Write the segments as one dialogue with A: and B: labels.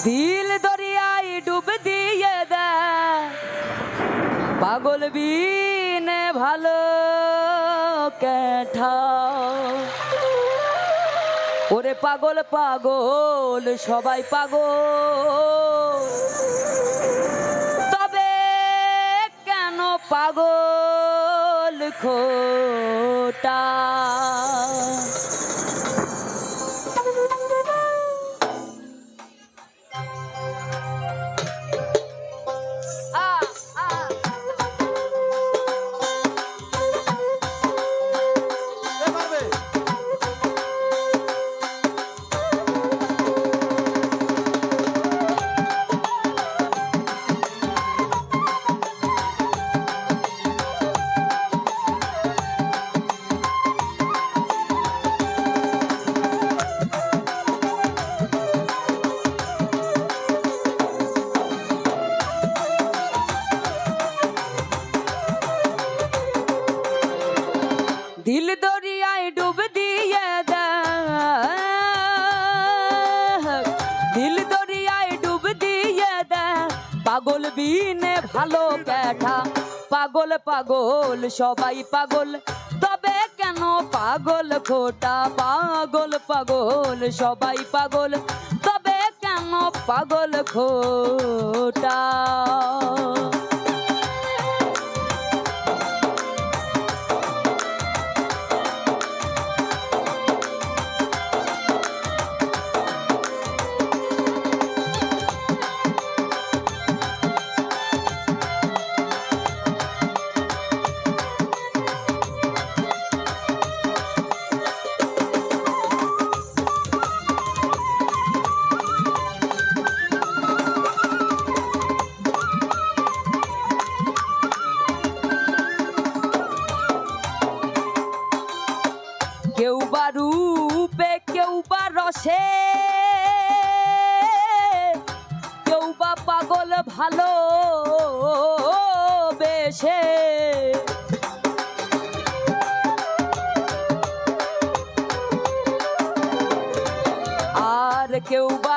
A: দিল দরিয়ায় ডুব দিয়ে দেয় পাগল বিনে ভালো ওরে পাগল পাগল, সবাই পাগল। তবে কেন পাগল খোটা? বিনে ভালো ব্যাঠা পাগল পাগল, সবাই পাগল। তবে কেন পাগল খোটা? পাগল পাগল, সবাই পাগল। তবে কেন পাগল খোটা? রসে কেউ বা পাগল ভালো বেশে আর কেউ বা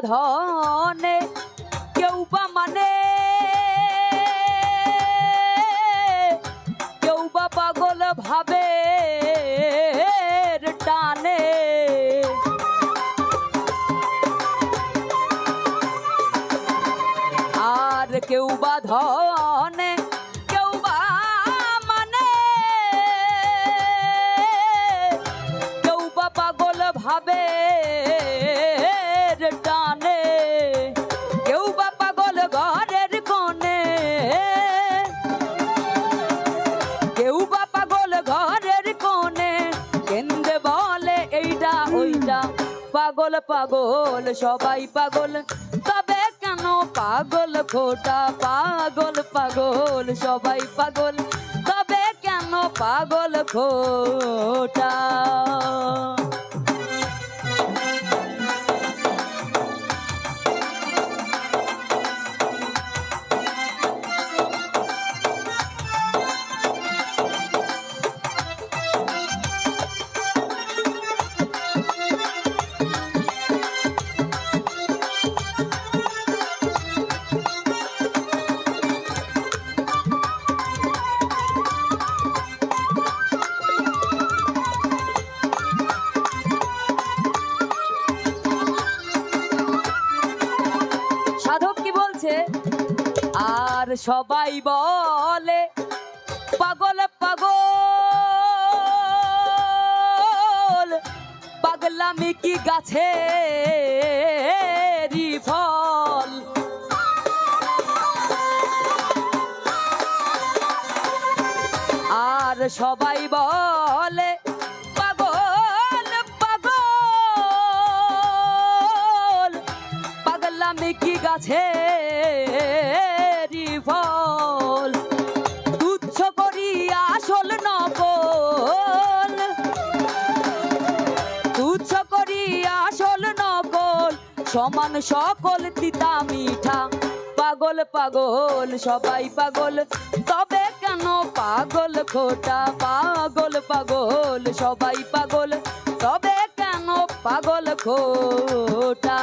A: কেউ পাগল, সবাই পাগল। তবে কেন পাগল? খোটা পাগল পাগল, সবাই পাগল। তবে কেন পাগল, খোটা? বলছে আর সবাই বলে, পাগল পাগল। পাগলামি কি গাছে ফল? আর সবাই বলে, পাগল পাগল। পাগলামি কি গাছে সমান সকল তিতা মিঠা। পাগল পাগল, সবাই পাগল। তবে কেন পাগল খোটা? পাগল পাগল, সবাই পাগল। তবে কেন পাগল খোটা?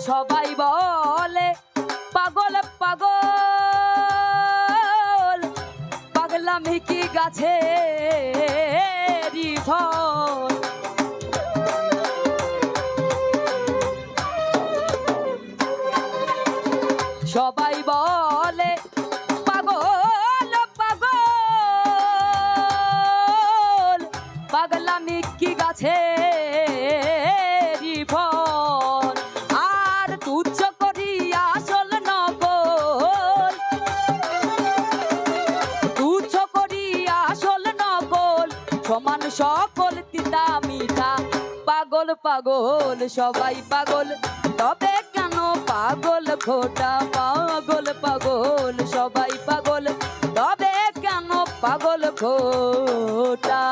A: সবাই বলে, পাগল পাগল, পাগলামি কি গাছে ফল সবাই বলে, পাগল পাগল, পাগলামি কি গাছে সমান সকল তিতা মিঠা। পাগল পাগল, সবাই পাগল। তবে কেন পাগল খোটা? পাগল পাগল, সবাই পাগল। তবে কেন পাগল খোটা?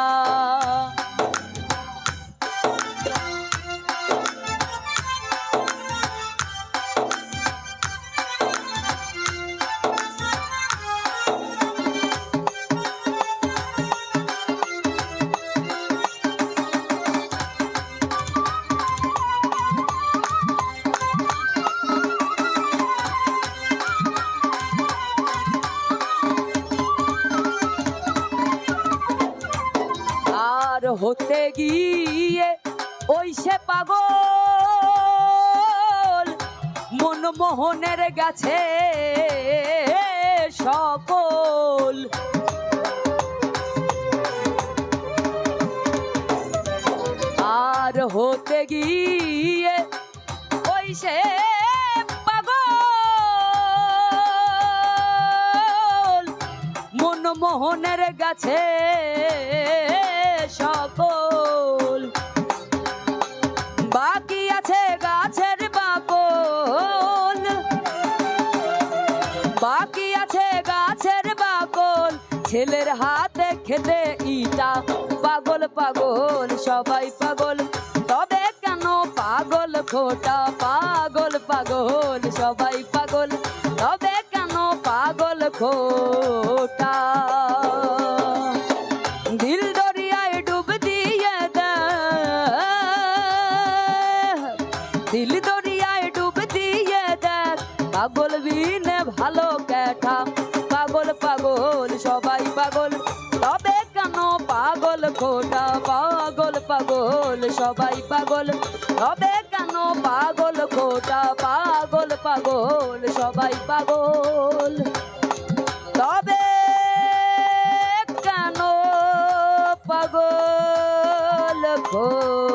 A: হতে গিয়ে ওই সে পাগল। মনমোহনের গেছে সকল। আর হতে গিয়ে ওই সে মনমোহনের গাছে ছেলের হাতে খেতে ইটা। পাগল পাগল, সবাই পাগল। তবে কেন পাগল খোটা? পাগল পাগল, সবাই পাগল। তবে কেন পাগল খোটা? দিল দরিয়ায় ডুব দিয়ে দে। দিল দরিয়ায় ডুব দিয়ে দেখ পাগল বিনে ভালো ক্যাঠা সবাই পাগল। তবে কেন পাগল? খোটা পাগল পাগল সবাই পাগল। তবে কেন পাগল? খোটা